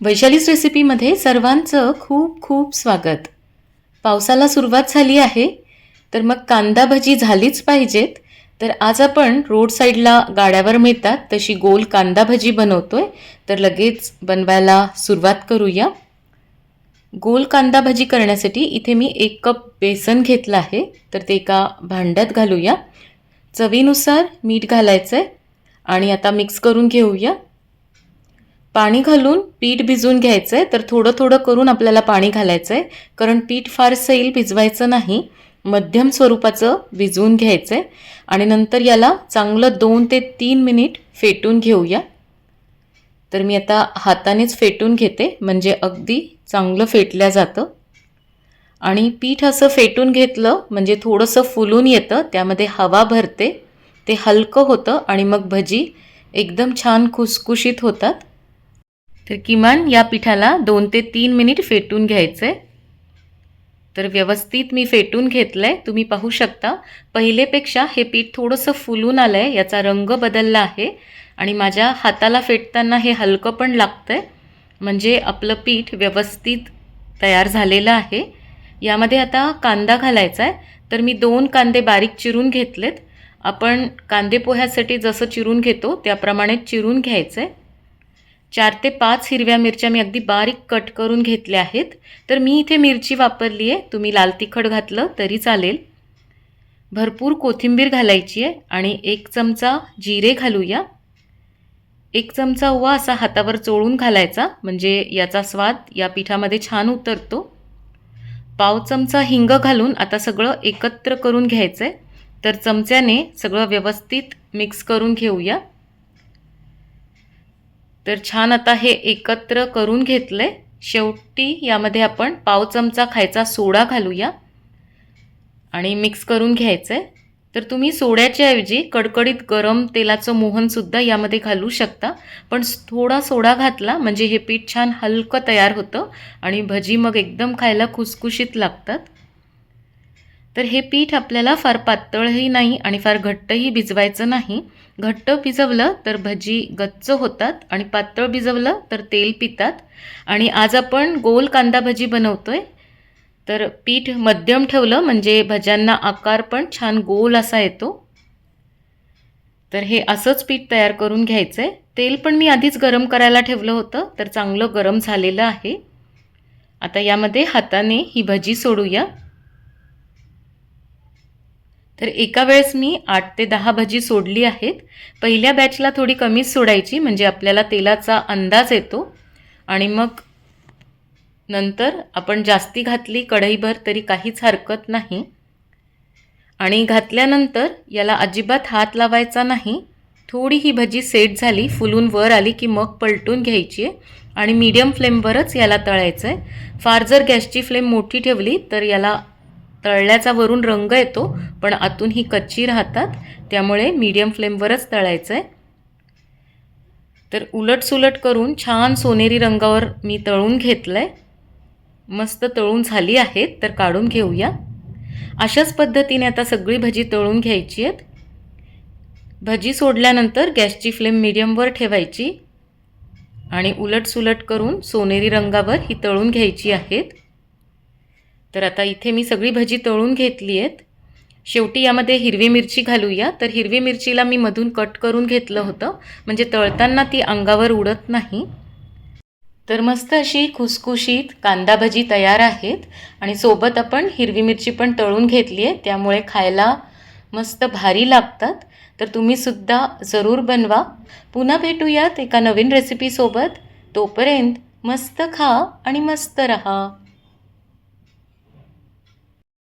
वैशालीस रेसिपीमध्ये सर्वांचं खूप खूप स्वागत. पावसाला सुरुवात झाली आहे तर मग कांदा भजी झालीच पाहिजेत. तर आज आपण रोड साईडला गाड्यावर मिळतात तशी गोल कांदा भजी बनवतोय. तर लगेच बनवायला सुरुवात करूया. गोल कांदा भजी करण्यासाठी इथे मी एक कप बेसन घेतलं आहे तर ते एका भांड्यात घालूया. चवीनुसार मीठ घालायचं आहे आणि आता मिक्स करून घेऊया. पाणी घालून पीठ भिजून घ्यायचं आहे तर थोडं थोडं करून आपल्याला पाणी घालायचं आहे कारण पीठ फार सैल भिजवायचं नाही. मध्यम स्वरूपाचं भिजवून घ्यायचं आहे आणि नंतर याला चांगलं दोन ते तीन मिनिट फेटून घेऊया. तर मी आता हातानेच फेटून घेते म्हणजे अगदी चांगलं फेटल्या जातं. आणि पीठ असं फेटून घेतलं म्हणजे थोडंसं फुलून येतं त्यामध्ये हवा भरते. ते हलकं होतं आणि मग भजी एकदम छान खुसखुशीत होतात. तर किमान या पिठाला दोन ते तीन मिनिट फेटून घ्यायचं आहे तर व्यवस्थित मी फेटून घेतलं आहे तुम्ही पाहू शकता पहिलेपेक्षा हे पीठ थोडंसं फुलून आलं आहे याचा रंग बदलला आहे आणि माझ्या हाताला फेटताना हे हलकं पण लागतं आहे म्हणजे आपलं पीठ व्यवस्थित तयार झालेलं आहे. यामध्ये आता कांदा घालायचा आहे तर मी दोन कांदे बारीक चिरून घेतलेत. आपण कांदे पोह्यासाठी जसं चिरून घेतो त्याप्रमाणे चिरून घ्यायचं आहे चार ते पाच हिरव्या मिरच्या मी अगदी बारीक कट करून घेतल्या आहेत. तर मी इथे मिरची वापरली आहे. तुम्ही लाल तिखट घातलं तरी चालेल. भरपूर कोथिंबीर घालायची आहे आणि एक चमचा जिरे घालूया. एक चमचा ओवा असा हातावर चोळून घालायचा म्हणजे याचा स्वाद या पिठामध्ये छान उतरतो. पाव चमचा हिंग घालून आता सगळं एकत्र करून घ्यायचं आहे तर चमच्याने सगळं व्यवस्थित मिक्स करून घेऊया. तर छान आता हे एकत्र करून घेतलं आहे शेवटी यामध्ये आपण पाव चमचा खायचा सोडा घालूया. आणि मिक्स करून घ्यायचं आहे तर तुम्ही सोड्याच्या ऐवजी कडकडीत गरम तेलाचं मोहनसुद्धा यामध्ये घालू शकता. पण थोडा सोडा घातला म्हणजे हे पीठ छान हलकं तयार होतं आणि भजी मग एकदम खायला खुसखुशीत लागतात. तर हे पीठ आपल्याला फार पातळही नाही आणि फार घट्टही भिजवायचं नाही. घट्ट भिजवलं तर भजी गच्च होतात आणि पातळ भिजवलं तर तेल पितात. आणि आज आपण गोल कांदा भजी बनवतोय. तर पीठ मध्यम ठेवलं म्हणजे भज्यांना आकार पण छान गोल असा येतो. तर हे असंच पीठ तयार करून घ्यायचं आहे तेल पण मी आधीच गरम करायला ठेवलं होतं तर चांगलं गरम झालेलं आहे. आता यामध्ये हाताने ही भजी सोडूया. तर एका वेळेस मी आठ ते दहा भजी सोडली आहेत. पहिल्या बॅचला थोडी कमीच सोडायची म्हणजे आपल्याला तेलाचा अंदाज येतो. आणि मग नंतर आपण जास्ती घातली कढईभर तरी काहीच हरकत नाही. आणि घातल्यानंतर याला अजिबात हात लावायचा नाही. थोडी ही भजी सेट झाली फुलून वर आली की मग पलटून घ्यायची आहे. आणि मीडियम फ्लेमवरच याला तळायचं आहे फार जर गॅसची फ्लेम मोठी ठेवली तर याला तळल्याचा वरून रंग येतो पण आतून ही कच्ची राहतात. त्यामुळे मीडियम फ्लेमवरच तळायचं आहे तर उलटसुलट करून छान सोनेरी रंगावर मी तळून घेतलं आहे मस्त तळून झाली आहेत तर काढून घेऊया. अशाच पद्धतीने आता सगळी भजी तळून घ्यायची आहेत. भजी सोडल्यानंतर गॅसची फ्लेम मिडियमवर ठेवायची. आणि उलटसुलट करून सोनेरी रंगावर ही तळून घ्यायची आहेत. तर आता इथे मी सगळी भजी तळून घेतली आहेत. शेवटी यामध्ये हिरवी मिरची घालूया. तर हिरवी मिरचीला मी मधून कट करून घेतलं होतं. म्हणजे तळताना ती अंगावर उडत नाही. तर मस्त अशी खुसखुशीत कांदा भजी तयार आहेत. आणि सोबत आपण हिरवी मिरची पण तळून घेतली आहे. त्यामुळे खायला मस्त भारी लागतात. तर तुम्हीसुद्धा जरूर बनवा. पुन्हा भेटूयात एका नवीन रेसिपीसोबत तोपर्यंत मस्त खा आणि मस्त रहा.